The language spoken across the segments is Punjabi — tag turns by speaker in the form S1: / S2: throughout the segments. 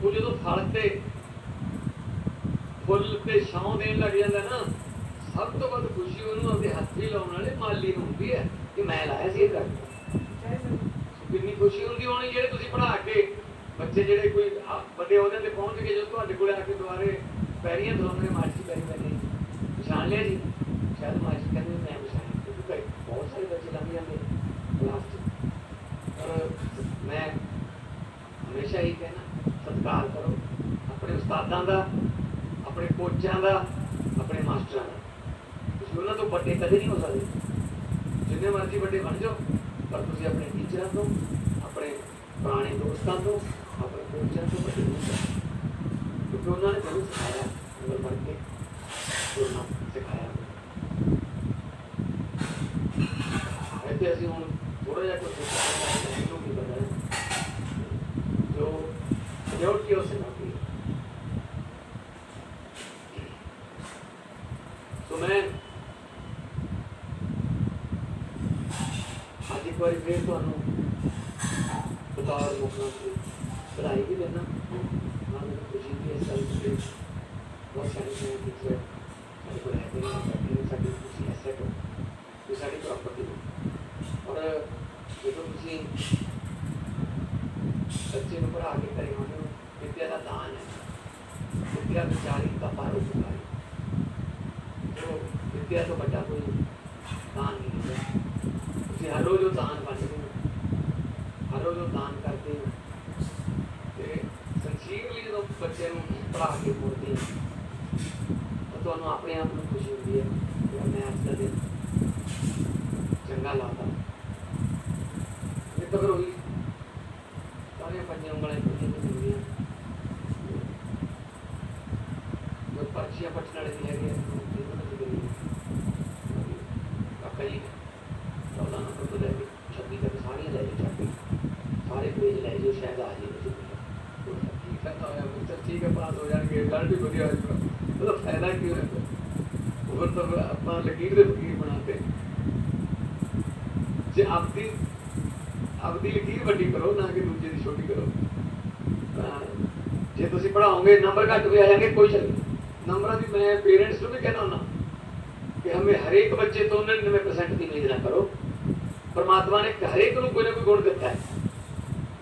S1: ਉਹ ਜਦੋਂ ਫਲ ਤੇ ਫੁੱਲ ਤੇ ਛਾਂ ਦੇਣ ਲੱਗ ਜਾਂਦਾ ਨਾ, ਸਭ ਤੋਂ ਵੱਧ ਖੁਸ਼ੀ ਉਹਨੂੰ ਆਪਣੇ ਹੱਥੀ ਲਾਉਣ ਵਾਲੇ ਮਾਲੀ ਨੂੰ ਹੁੰਦੀ ਹੈ ਕਿ ਮੈਂ ਲਾਇਆ ਸੀ ਇਹ ਕਰ ਕਿੰਨੀ ਖੁਸ਼ੀ ਹੁੰਦੀ ਹੋਣੀ ਜਿਹੜੇ ਤੁਸੀਂ ਪੜ੍ਹਾ ਕੇ ਬੱਚੇ ਜਿਹੜੇ ਕੋਈ ਵੱਡੇ ਉਹਦੇ ਤੇ ਪਹੁੰਚ ਗਏ ਜਦੋਂ ਤੁਹਾਡੇ ਕੋਲ ਆ ਕੇ ਦੁਬਾਰੇ ਪੈਰੀਆਂ ਧੋਣੇ ਮਾਸਟਰ ਪੈਰੀ ਪੈਰੀ ਪਛਾਣ ਲਿਆ ਜੀ? ਸ਼ਾਇਦ ਮਾਸ਼ੀ ਕਹਿੰਦੇ ਮੈਂ ਪਛਾਣ ਕਿਉਂਕਿ ਕਈ ਬਹੁਤ ਸਾਰੇ ਬੱਚੇ ਲੰਘ ਜਾਂਦੇ ਕਲਾਸ 'ਚ ਪਰ ਮੈਂ ਹਮੇਸ਼ਾ ਹੀ ਕਹਿਣਾ ਸਤਿਕਾਰ ਕਰੋ ਆਪਣੇ ਉਸਤਾਦਾਂ ਦਾ ਆਪਣੇ ਦਾ, ਆਪਣੇ ਮਾਸਟਰਾਂ ਦਾ। ਤੁਸੀਂ ਉਹਨਾਂ ਤੋਂ ਵੱਡੇ ਕਦੇ ਨਹੀਂ ਹੋ ਸਕਦੇ। ਜਿੰਨੇ ਮਰਜ਼ੀ ਵੱਡੇ ਬਣ ਜਾਓ, ਪਰ ਤੁਸੀਂ ਆਪਣੇ ਟੀਚਰਾਂ ਤੋਂ, ਆਪਣੇ ਪੁਰਾਣੇ ਦੋਸਤਾਂ ਤੋਂ, ਆਪਣੇ ਕੋਚਾਂ ਤੋਂ ਵੱਡੇ ਹੋ ਸਕਦੇ। ਕਿਉਂਕਿ ਉਹਨਾਂ ਨੇ ਤੁਹਾਨੂੰ ਸਿਖਾਇਆ ਨੰਬਰ ਪੜ੍ਹ ਕੇ ਉਹਨਾਂ ਸਿਖਾਇਆ। ਇੱਥੇ ਅਸੀਂ ਹੁਣ ਥੋੜਾ ਜਿਹਾ ਕੁਝ ਸਿੱਖਿਆ ਹੈ। ਜੋ ਸਿਕਿਉਰਿਟੀ ਹੋ ਸਕਦੀ ਹੈ ਸੋ ਮੈਂ ਅੱਜ ਇੱਕ ਵਾਰੀ ਫੇਰ ਤੁਹਾਨੂੰ ਬਤੌਰ ਮੁਖਣਾ ਸੀ ਵਧਾਈ ਵੀ ਦੇਣਾ ਮੈਨੂੰ ਖੁਸ਼ੀ ਵੀ ਹੈ ਸਾਰੀ ਤੇ ਬਹੁਤ ਸਾਰੀ ਮੈਂ ਟੀਚਰ ਸਾਡੇ ਕੋਲ ਹੈ ਨਹੀਂ, ਸਾਡੀ ਸਾਡੀ ਖੁਸ਼ੀ ਐਸੈਟ ਇਹ ਸਾਡੀ ਪ੍ਰਾਪਰਟੀ ਔਰ ਜਦੋਂ ਤੁਸੀਂ ਬੱਚੇ ਨੂੰ ਪੜ੍ਹਾ ਕੇ ਕਰੇ ਹੋ ਵਿਦਿਆ ਦਾ ਦਾਨ ਹੈ। ਵਿਦਿਆ ਵਿਚਾਰੀ ਦਾ ਪਰਉਪਕਾਰੀ ਜੋ ਵਿਦਿਆ ਤੋਂ ਵੱਡਾ ਕੋਈ ਦਾਨ ਨਹੀਂ ਹੈ ਤੁਸੀਂ ਹਰ ਰੋਜ਼ ਉਹ ਦਾਨ ਕਰਦੇ ਹੋ। ਹਰ ਰੋਜ਼ ਉਹ ਦਾਨ ਕਰਦੇ ਹੋ। ਤੇ ਸੰਖੇਪਲੀ ਜਦੋਂ ਬੱਚੇ ਨੂੰ ਪੜ੍ਹਾ ਕੇ ਮੋੜਦੇ ਤਾਂ ਤੁਹਾਨੂੰ ਆਪਣੇ ਆਪ ਨੂੰ ਖੁਸ਼ੀ ਹੁੰਦੀ ਹੈ ਕਿ ਮੈਂ ਅੱਜ ਦਾ ਦਿਨ ਚੰਗਾ ਲਾਤਾ ਇਹ ਤਾਂ ਫਿਰ ਉਹੀ ਸਾਰੀਆਂ ਪੰਜਾਂ ਉਂਗਲਾਂ ਖੁਸ਼ੀ ਤੋਂ ਹੁੰਦੀਆਂ ਜੋ ਪਰਚੀਆਂ ਪੱਟਣ ਵਾਲੇ ਵੀ ਹੈਗੇ ਆ, ਉਹ ਇਹਨਾਂ ਨੂੰ ਵੀ ਕਰੀ ਕਾਕਾ ਜੀ ਚੌਦਾਂ ਨੰਬਰ ਤੋਂ ਲੈ ਕੇ 26 ਤੱਕ ਸਾਰੀਆਂ ਲੈ ਜਾਓ ਸਾਰੇ ਪੇਜ ਲੈ ਜਾਓ, ਸ਼ਾਇਦ ਆ ਜਾਏ ਠੀਕ ਹੈ ਪਾਸ ਹੋ ਜਾਣਗੇ ਰਿਜ਼ਲਟ ਵੀ ਵਧੀਆ ਹੋ ਜਾਊਗਾ ਉਹਦਾ ਫਾਇਦਾ ਕੀ ਹੋਇਆ? ਉਹ ਤਾਂ ਆਪਾਂ ਲਕੀਰ ਦੇ ਫਕੀਰ ਬਣਾਤੇ। ਜੇ ਆਪਦੀ ਆਪਦੀ ਲਕੀਰ ਵੱਡੀ ਕਰੋ, ਨਾ ਕਿ ਦੂਜੇ ਦੀ ਛੋਟੀ ਕਰੋ। ਜੇ ਤੁਸੀਂ ਪੜਾਓਗੇ ਨੰਬਰ ਘੱਟ ਵੀ ਆ ਜਾਣਗੇ, ਕੋਈ ਚੱਲ ਨਹੀਂ। ਨੰਬਰਾਂ ਦੀ ਮੈਂ ਪੇਰੈਂਟਸ ਨੂੰ ਵੀ ਕਹਿਣਾ ਹੁੰਦਾ ਕਿ ਹਮੇ ਹਰੇਕ ਬੱਚੇ ਤੋਂ 99% ਦੀ ਉਮੀਦ ਕਰੋ। ਪਰਮਾਤਮਾ ਨੇ ਹਰੇਕ ਨੂੰ ਕੋਈ ਨਾ ਕੋਈ ਗੁਣ ਦਿੱਤਾ ਹੈ।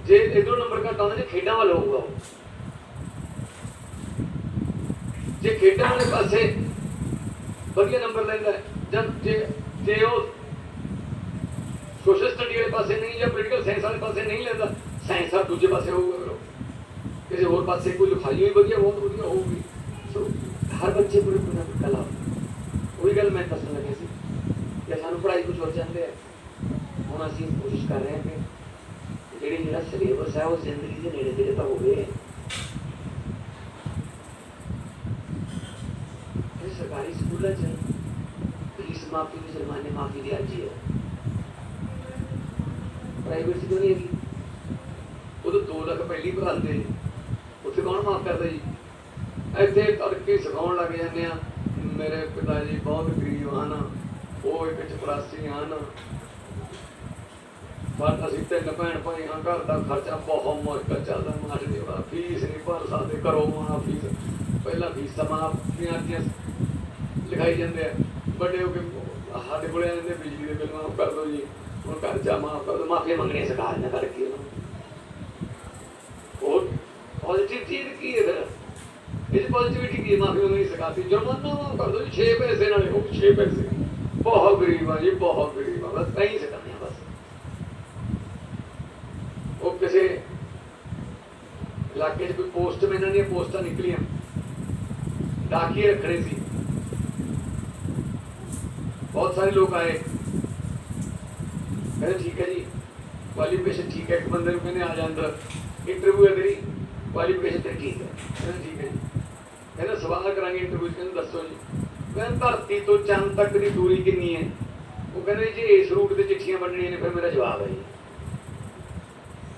S1: ਜੇ ਇਧਰੋਂ ਨੰਬਰ ਘੱਟ ਆਉਂਦਾ, ਜੇ ਖੇਡਾਂ ਵੱਲ ਹੋਊਗਾ ਉਹ। ਜੇ ਖੇਡਾਂ ਵਾਲੇ ਪਾਸੇ ਵਧੀਆ ਨੰਬਰ ਲੈਂਦਾ ਜਦ ਜੇ ਜੇ ਉਹ ਸੋਸ਼ਲ ਸਟੱਡੀ ਵਾਲੇ ਪਾਸੇ ਨਹੀਂ, ਜਾਂ ਪੋਲੀਟੀਕਲ ਸਾਇੰਸ ਵਾਲੇ ਪਾਸੇ ਨਹੀਂ ਲੈਂਦਾ ਸਾਇੰਸ ਵਾਲੇ ਦੂਜੇ ਪਾਸੇ ਹੋਊਗਾ ਫਿਰ ਕਿਸੇ ਹੋਰ ਪਾਸੇ ਕੋਈ ਲਿਖਾਈ ਹੋਈ ਵਧੀਆ, ਬਹੁਤ ਵਧੀਆ ਹੋਊਗੀ। ਸੋ ਹਰ ਬੱਚੇ ਕੋਲ ਕੋਈ ਨਾ ਕੋਈ ਕਲਾ ਉਹੀ ਗੱਲ ਮੈਂ ਦੱਸਣ ਲੱਗਿਆ ਸੀ। ਕਿ ਸਾਨੂੰ ਪੜ੍ਹਾਈ ਕੁਝ ਹੋਰ ਚਾਹੁੰਦੇ ਆ। ਹੁਣ ਅਸੀਂ ਕੋਸ਼ਿਸ਼ ਕਰ ਰਹੇ ਹਾਂ ਕਿ ਜਿਹੜੀ ਜਿਹੜਾ ਸਿਲੇਬਸ ਹੈ, ਉਹ ਜ਼ਿੰਦਗੀ ਦੇ ਨੇੜੇ ਤੇੜੇ ਤਾਂ ਹੋਵੇ। ਸਰਕਾਰੀ ਸਕੂਲਾਂ 'ਚ ਫੀਸ ਮਾਫੀ ਦੀ ਜੁਰਮਾਨੇ ਮਾਫੀ ਦੀ ਅਰਜੀ ਹੈ। ਪ੍ਰਾਈਵੇਟ ਸਕੂਲ ਨਹੀਂ ਹੈਗੀ। ਉਦੋਂ 2 ਲੱਖ ਪਹਿਲੀ ਭਰਦੇ ਉੱਥੇ ਕੌਣ ਮਾਫ ਕਰਦਾ ਜੀ? ਇੱਥੇ ਤੜਕੇ ਸਿਖਾਉਣ ਲੱਗ ਜਾਂਦੇ ਆ। ਮੇਰੇ ਪਿਤਾ ਜੀ ਬਹੁਤ ਗਰੀਬ ਹਨ। ਉਹ ਇੱਕ ਚਪਰਾਸੀ ਹਨ। ਪਰ ਅਸੀਂ ਤਿੰਨ ਭੈਣ ਭਾਈ ਹਾਂ, ਘਰ ਦਾ ਖਰਚਾ ਬਹੁਤ ਮੁਸ਼ਕਲ ਚੱਲਦਾ ਮਾਰ ਦੀ ਬੜਾ ਫੀਸ ਨਹੀਂ ਭਰ ਸਕਦੇ ਕਰੋ ਮਾਂ ਫੀਸ। ਪਹਿਲਾਂ ਫੀਸਾਂ ਮਾਫੀਆਂ ਦੀਆਂ ਲਿਖਾਈ ਜਾਂਦੇ ਆ। ਵੱਡੇ ਹੋ ਕੇ ਸਾਡੇ ਕੋਲੇ ਆ ਬਿਜਲੀ ਦੇ ਬਿੱਲ ਮਾਫ ਕਰ ਦਿਓ ਜੀ। ਹੁਣ ਕਰਜ਼ਾ ਮਾਫ ਕਰ ਦਿਓ, ਮਾਫੀਆਂ ਮੰਗਣੀਆਂ ਸਿਖਾ ਦਿੰਦੇ ਕਰਕੇ। ਉਹਨਾਂ ਪੋਜ਼ਿਟਿਵ ਚੀਜ਼ ਕੀ ਹੈ ਇਹ ਪੋਜ਼ਿਟਿਵਿਟੀ ਕੀ ਮਾਫੀ ਮੰਗਣੀ ਸਿਖਾਤੀ ਜੁਰਮਾਨਾ ਮਾਫ ਕਰ ਦਿਓ ਜੀ 6 ਪੈਸੇ ਨਾਲੇ, ਉਹ 6 ਪੈਸੇ। ਬਹੁਤ ਗਰੀਬ ਆ ਜੀ, ਬਹੁਤ ਗਰੀਬ ਆ। ਬਸ ਕਹੀਂ ਸਿਖਾਉਂਦੇ ਆ ਬਸ ਉਹ ਕਿਸੇ ਇਲਾਕੇ 'ਚ ਕੋਈ ਪੋਸਟ ਮੈਨਾਂ ਦੀਆਂ ਪੋਸਟਾਂ ਨਿਕਲੀਆਂ। ਡਾਕੀਏ ਰੱਖਣੇ ਸੀ। ਬਹੁਤ ਸਾਰੇ ਲੋਕ ਆਏ। ਕਹਿੰਦੇ, ਠੀਕ ਹੈ ਜੀ ਕੁਆਲੀਫਿਕੇਸ਼ਨ ਠੀਕ ਹੈ, ਇੱਕ ਬੰਦੇ ਨੂੰ ਕਹਿੰਦੇ ਆ ਜਾ ਅੰਦਰ ਇੰਟਰਵਿਊ ਹੈ ਤੇਰੀ ਕੁਆਲੀਫਿਕੇਸ਼ਨ ਤੇ ਠੀਕ ਹੈ। ਕਹਿੰਦਾ, ਠੀਕ ਹੈ ਜੀ। ਕਹਿੰਦਾ, ਸਵਾਲ ਕਰਾਂਗੇ ਇੰਟਰਵਿਊ ਕਹਿੰਦੇ, ਦੱਸੋ ਜੀ। ਕਹਿੰਦਾ ਧਰਤੀ ਤੋਂ ਚੰਦ ਤੱਕ ਦੀ ਦੂਰੀ ਕਿੰਨੀ ਹੈ? ਉਹ ਕਹਿੰਦੇ, ਜੀ, ਇਸ ਰੂਟ ਤੇ ਚਿੱਠੀਆਂ ਵੰਡਣੀਆਂ ਨੇ, ਫਿਰ ਮੇਰਾ ਜਵਾਬ ਹੈ ਜੀ।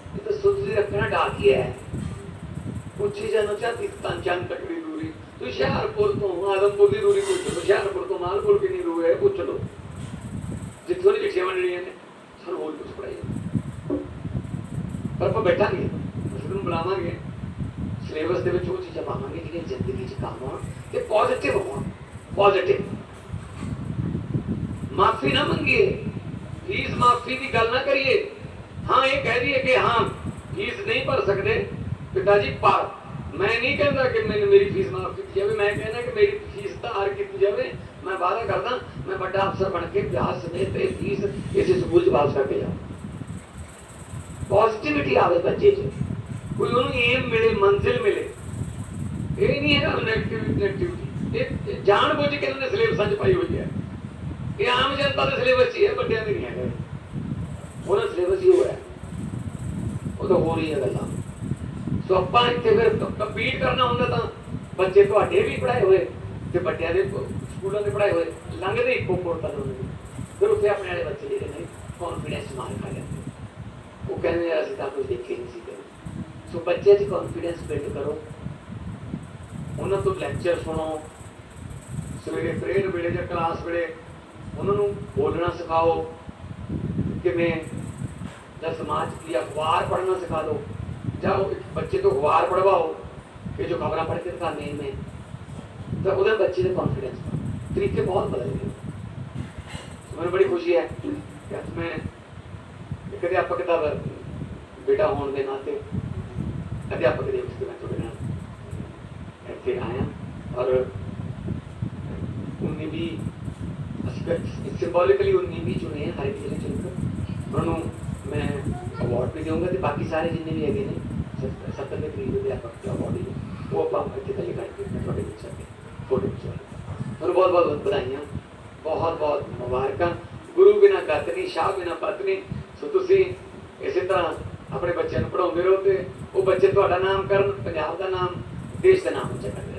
S1: ਇਹ ਤਾਂ ਸੁਧੀ ਰੱਖਣਾ ਡਾਕੀਆ ਹੈ ਪੁੱਛੀ ਜਾਨੋ ਚਾਹਤੀ ਤਾਂ ਚੰਦ ਤੱਕ ਦੀ ਦੂਰੀ ਤੁਸੀਂ ਹੁਸ਼ਿਆਰਪੁਰ ਤੋਂ ਆਦਮਪੁਰ ਦੀ ਦੂਰੀ ਪੁੱਛ ਲਓ ਹੁਸ਼ਿਆਰਪੁਰ ਤੋਂ ਮਾਲਪੁਰ ਕਿੰਨੀ ਦੂਰ ਹੈ ਪੁੱਛ ਲਓ ਜਿੱਥੋਂ ਦੀ ਚਿੱਠੀਆਂ ਵੰਡਣੀਆਂ ਨੇ ਸਾਨੂੰ ਹੋਰ ਕੁਝ ਪੜਾਈ ਪਰ ਆਪਾਂ ਬੈਠਾਂਗੇ ਅਸੀਂ ਤੁਹਾਨੂੰ ਬੁਲਾਵਾਂਗੇ ਸਿਲੇਬਸ ਦੇ ਵਿੱਚ ਉਹ ਚੀਜ਼ਾਂ ਪਾਵਾਂਗੇ ਜਿਹੜੀਆਂ ਜ਼ਿੰਦਗੀ 'ਚ ਕੰਮ ਆਉਣ ਤੇ ਪੋਜ਼ਿਟਿਵ ਹੋਣ ਪੋਜ਼ਿਟਿਵ ਮਾਫੀ ਨਾ ਮੰਗੀਏ ਫੀਸ ਮਾਫੀ ਦੀ ਗੱਲ ਨਾ ਕਰੀਏ ਹਾਂ, ਇਹ ਕਹਿ ਦਈਏ ਕਿ ਹਾਂ ਫੀਸ ਨਹੀਂ ਭਰ ਸਕਦੇ। ਪਿਤਾ ਜੀ ਪਰ ਮੈਂ ਨਹੀਂ ਕਹਿੰਦਾ ਕਿ ਮੈਨੂੰ ਮੇਰੀ ਫੀਸ ਮਾਫ ਕੀਤੀ ਜਾਵੇ। ਮੈਂ ਕਹਿੰਦਾ ਕਿ ਮੇਰੀ ਫੀਸ ਤਾਰ ਕੀਤੀ ਜਾਵੇ। ਮੈਂ ਵਾਅਦਾ ਕਰਦਾ, ਮੈਂ ਵੱਡਾ ਅਫਸਰ ਬਣ ਕੇ ਵਿਆਹ ਸਮੇਤ ਇਹ ਫੀਸ ਇਸੇ ਸਕੂਲ 'ਚ ਵਾਪਸ ਕਰਕੇ ਜਾਵਾਂ। ਪੋਜ਼ਿਟਿਵਿਟੀ ਆਵੇ ਬੱਚੇ 'ਚ। ਕੋਈ ਉਹਨੂੰ ਏਮ ਮਿਲੇ, ਮੰਜ਼ਿਲ ਮਿਲੇ। ਇਹ ਨਹੀਂ ਹੈਗਾ ਨੈਗੇਟਿਵ ਨੈਗੇਟਿਵਿਟੀ ਇਹ ਜਾਣ ਬੁੱਝ ਕੇ ਇਹਨਾਂ ਨੇ ਸਿਲੇਬਸਾਂ 'ਚ ਪਾਈ ਹੋਈ ਹੈ। ਇਹ ਆਮ ਜਨਤਾ ਦੇ ਸਿਲੇਬਸ 'ਚ ਹੀ ਹੈ, ਵੱਡਿਆਂ ਦੇ ਨਹੀਂ ਹੈਗਾ ਉਹਨਾਂ ਸਿਲੇਬਸ ਹੀ ਹੋਇਆ ਉਹ ਤਾਂ ਹੋ ਰਹੀਆਂ ਗੱਲਾਂ। ਸੋ ਆਪਾਂ ਇੱਥੇ ਫਿਰ ਕੰਪੀਟ ਕਰਨਾ ਹੁੰਦਾ ਤਾਂ ਬੱਚੇ ਤੁਹਾਡੇ ਵੀ ਪੜਾਏ ਹੋਏ ਤੇ ਵੱਡਿਆਂ ਦੇ ਸਕੂਲਾਂ ਦੇ ਪੜਾਏ ਹੋਏ ਲੰਘਦੇ ਇੱਕੋ ਪੋਰਟਲ ਹੁੰਦੇ ਫਿਰ ਉੱਥੇ ਆਪਣੇ ਵਾਲੇ ਬੱਚੇ ਜਿਹੜੇ ਨੇ ਕੌਨਫੀਡੈਂਸ ਮਾਰ ਖਾ ਜਾਂਦੇ ਉਹ ਕਹਿੰਦੇ ਆ, ਅਸੀਂ ਤਾਂ ਕੁਝ ਦੇਖੇ ਨਹੀਂ ਸੀ ਸੋ ਬੱਚੇ 'ਚ ਕੌਨਫੀਡੈਂਸ ਬਿਲਡ ਕਰੋ। ਉਹਨਾਂ ਤੋਂ ਲੈਕਚਰ ਸੁਣੋ। ਸਵੇਰੇ ਪ੍ਰੇਅਰ ਵੇਲੇ ਜਾਂ ਕਲਾਸ ਵੇਲੇ ਉਹਨਾਂ ਨੂੰ ਬੋਲਣਾ ਸਿਖਾਓ। ਕਿਵੇਂ ਜਾਂ ਸਮਾਜ ਦੀ ਅਖਬਾਰ ਪੜ੍ਹਨਾ ਸਿਖਾ ਦਿਓ ਜਾਂ ਉਹ ਇੱਕ ਬੱਚੇ ਤੋਂ ਅਖਬਾਰ ਪੜਵਾਓ ਕਿ ਜੋ ਖਬਰਾਂ ਪੜ੍ਹ ਕੇ ਦਿਖਾਉਂਦੇ ਨੇ। ਤਾਂ ਉਹਦੇ ਬੱਚੇ ਦੇ ਕੌਨਫੀਡੈਂਸ ਤਰੀਕੇ ਬਹੁਤ ਬਦਲ ਗਏ। ਸੋ ਮੈਨੂੰ ਬੜੀ ਖੁਸ਼ੀ ਹੈ ਕਿ ਅੱਜ ਮੈਂ ਇੱਕ ਅਧਿਆਪਕ ਦਾ ਬੇਟਾ ਹੋਣ ਦੇ ਨਾਤੇ ਅਧਿਆਪਕ ਦੇ ਵਿੱਚ ਮੈਂ ਤੁਹਾਡੇ ਨਾਲ ਇੱਥੇ ਆਇਆ। ਔਰ 19 ਵੀ ਅਸੀਂ ਸਿੰਬੋਲਿਕਲੀ 19 ਵੀ ਚੁਣੇ ਆ, ਹਰ ਇੱਕ ਜ਼ਿਲ੍ਹੇ ਚੁਣ ਕੇ ਉਹਨਾਂ ਨੂੰ ਮੈਂ ਅਵਾਰਡ ਵੀ ਦੇਵਾਂਗਾ ਤੇ ਬਾਕੀ ਸਾਰੇ ਜਿੰਨੇ ਵੀ ਹੈਗੇ ਨੇ 70 ਦੇ ਕਰੀਬ ਅਧਿਆਪਕ ਦਾ ਅਵਾਰਡ ਨੇ, ਉਹ ਆਪਾਂ ਇੱਥੇ ਥੱਲੇ ਕਰਕੇ ਤੁਹਾਡੇ ਵਿੱਚ ਆ ਫੋਟੋ ਖਿਚਵਾ ਤੁਹਾਨੂੰ ਬਹੁਤ ਬਹੁਤ ਵਧਾਈਆਂ, ਬਹੁਤ ਬਹੁਤ ਮੁਬਾਰਕਾਂ। ਗੁਰੂ ਬਿਨਾ ਗਤ ਨਹੀਂ, ਸ਼ਾਹ ਬਿਨਾ ਪਤ ਨਹੀਂ। ਸੋ ਤੁਸੀਂ ਇਸੇ ਤਰ੍ਹਾਂ ਆਪਣੇ ਬੱਚਿਆਂ ਨੂੰ ਪੜਾਉਂਦੇ ਰਹੋ ਤੇ ਉਹ ਬੱਚੇ ਤੁਹਾਡਾ ਨਾਮ ਕਰਨ ਪੰਜਾਬ ਦਾ ਨਾਮ, ਦੇਸ਼ ਦਾ ਨਾਮ ਉੱਚਾ ਕਰਨ